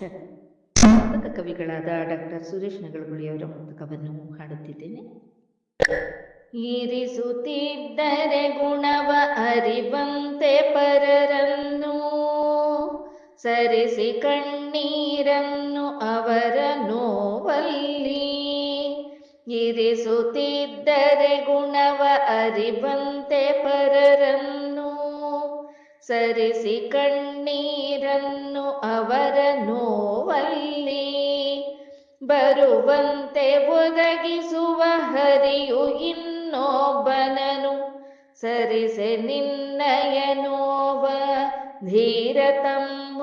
ಪುಸ್ತಕ ಕವಿಗಳಾದ ಡಾಕ್ಟರ್ ಸುರೇಶ್ ನಗಳಗುಳಿಯವರ ಪುಸ್ತಕವನ್ನು ಹಾಡುತ್ತಿದ್ದೇನೆ. ಇರಿಸುತ್ತಿದ್ದರೆ ಗುಣವ ಅರಿವಂತೆ ಪರರನ್ನು ಸರಿಸಿ ಕಣ್ಣೀರನ್ನು ಅವರ ನೋವಲ್ಲಿ ಇರಿಸುತ್ತಿದ್ದರೆ ಗುಣವ ಅರಿವಂತೆ ಪರರನ್ನು ಸರಿಸಿ ಕಣ್ಣೀರನ್ನು ಅವರ ನೋವಲ್ಲಿ ಬರುವಂತೆ ಒದಗಿಸುವ ಹರಿಯು ಇನ್ನೊಬ್ಬನನು. ಸರಿಸೆ ನಿನ್ನಯ ನೋವ ಧೀರತಮ್ಮ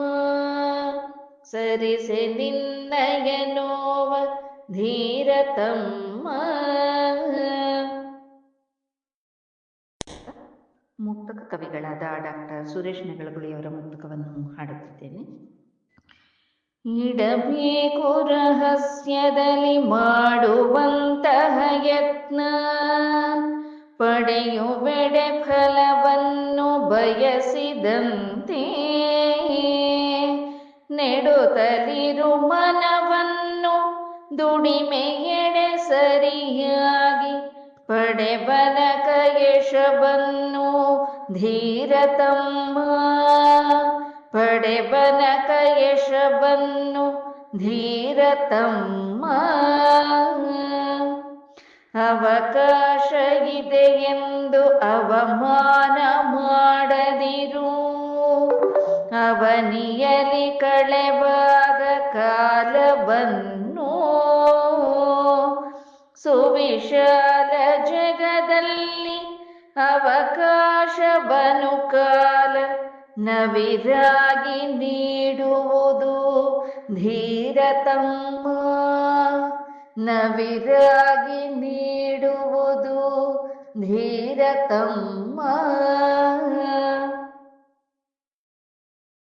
ಸರಿಸೆ ನಿನ್ನಯ ನೋವ ಧೀರತಮ್ಮ ಮುಕ್ತಕ ಕವಿಗಳಾದ ಡಾಕ್ಟರ್ ಸುರೇಶ್ ನೆಗಳಗುಳಿಯವರ ಮುಕ್ತಕವನ್ನು ಹಾಡುತ್ತಿದ್ದೇನೆ. ಇಡಬೇಕು ರಹಸ್ಯದಲ್ಲಿ ಮಾಡುವಂತಹ ಯತ್ನ, ಪಡೆಯುವೆಡೆ ಫಲವನ್ನು ಬಯಸಿದಂತೆ, ನೆಡುತ್ತಲಿರು ಮನವನ್ನು ದುಡಿಮೆಯೆಡೆ ಸರಿಯಾಗಿ ಪಡೆಬಲ ಕಯಶವನ್ನು ಧೀರತಮ್ಮ ಪಡೆಬನ ಕಯಶವನ್ನು ಧೀರತಮ್ಮ ಅವಕಾಶ ಇದೆ ಎಂದು ಅವಮಾನ ಮಾಡದಿರು। ಅವನಿಯಲಿ ಕಳೆವಾಗ ಕಾಲವನ್ನು ಸುವಿಷ ಅವಕಾಶವನು ಕಾಲ ನವಿರಾಗಿ ನೀಡುವುದು. ಧೀರತಮ್ಮ ನವಿರಾಗಿ ನೀಡುವುದು. ಧೀರತಮ್ಮ